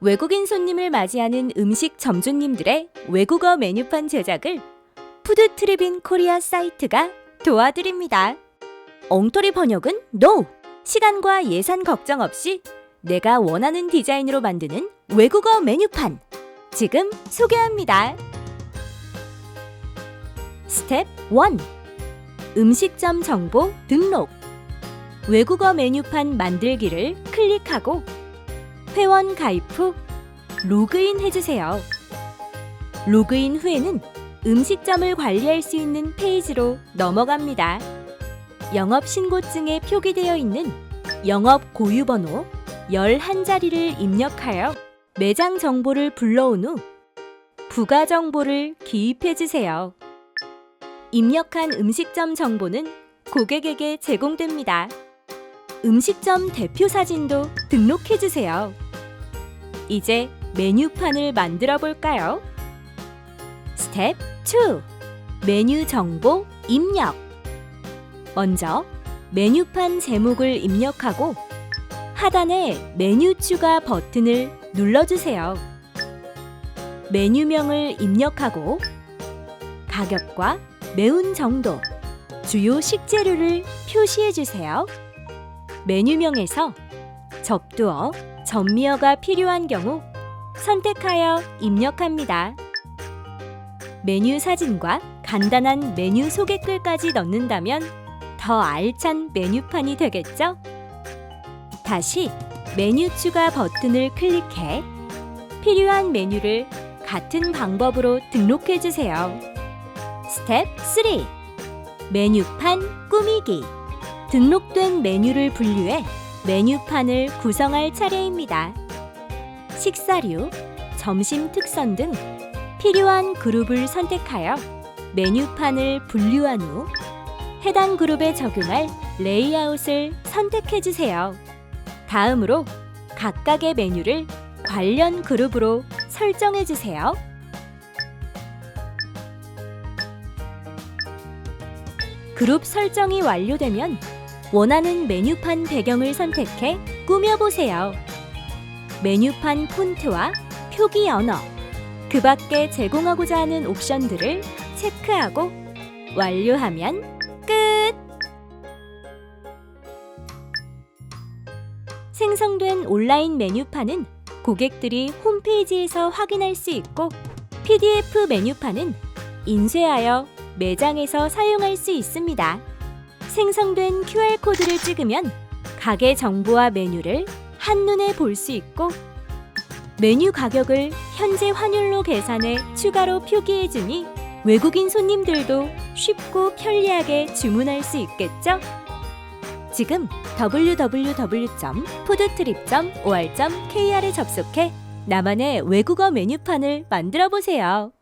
외국인 손님을 맞이하는 음식 점주님들의 외국어 메뉴판 제작을 푸드트립인 코리아 사이트가 도와드립니다. 엉터리 번역은 NO! 시간과 예산 걱정 없이 내가 원하는 디자인으로 만드는 외국어 메뉴판 지금 소개합니다. 스텝 1 음식점 정보 등록 외국어 메뉴판 만들기를 클릭하고 회원 가입 후 로그인 해주세요. 로그인 후에는 음식점을 관리할 수 있는 페이지로 넘어갑니다. 영업 신고증에 표기되어 있는 영업 고유번호 11자리를 입력하여 매장 정보를 불러온 후 부가 정보를 기입해 주세요. 입력한 음식점 정보는 고객에게 제공됩니다. 음식점 대표 사진도 등록해 주세요. 이제 메뉴판을 만들어 볼까요? 스텝 2. 메뉴 정보 입력. 먼저 메뉴판 제목을 입력하고 하단에 메뉴 추가 버튼을 눌러주세요. 메뉴명을 입력하고 가격과 매운 정도, 주요 식재료를 표시해 주세요. 메뉴명에서 접두어, 전미어가 필요한 경우 선택하여 입력합니다. 메뉴 사진과 간단한 메뉴 소개글까지 넣는다면 더 알찬 메뉴판이 되겠죠? 다시 메뉴 추가 버튼을 클릭해 필요한 메뉴를 같은 방법으로 등록해 주세요. 스텝 3. 메뉴판 꾸미기. 등록된 메뉴를 분류해 메뉴판을 구성할 차례입니다. 식사류, 점심 특선 등 필요한 그룹을 선택하여 메뉴판을 분류한 후 해당 그룹에 적용할 레이아웃을 선택해 주세요. 다음으로 각각의 메뉴를 관련 그룹으로 설정해 주세요. 그룹 설정이 완료되면 원하는 메뉴판 배경을 선택해 꾸며보세요. 메뉴판 폰트와 표기 언어, 그 밖에 제공하고자 하는 옵션들을 체크하고 완료하면 끝! 생성된 온라인 메뉴판은 고객들이 홈페이지에서 확인할 수 있고 PDF 메뉴판은 인쇄하여 매장에서 사용할 수 있습니다. 생성된 QR코드를 찍으면 가게 정보와 메뉴를 한눈에 볼 수 있고 메뉴 가격을 현재 환율로 계산해 추가로 표기해주니 외국인 손님들도 쉽고 편리하게 주문할 수 있겠죠? 지금 www.foodtrip.or.kr에 접속해 나만의 외국어 메뉴판을 만들어 보세요.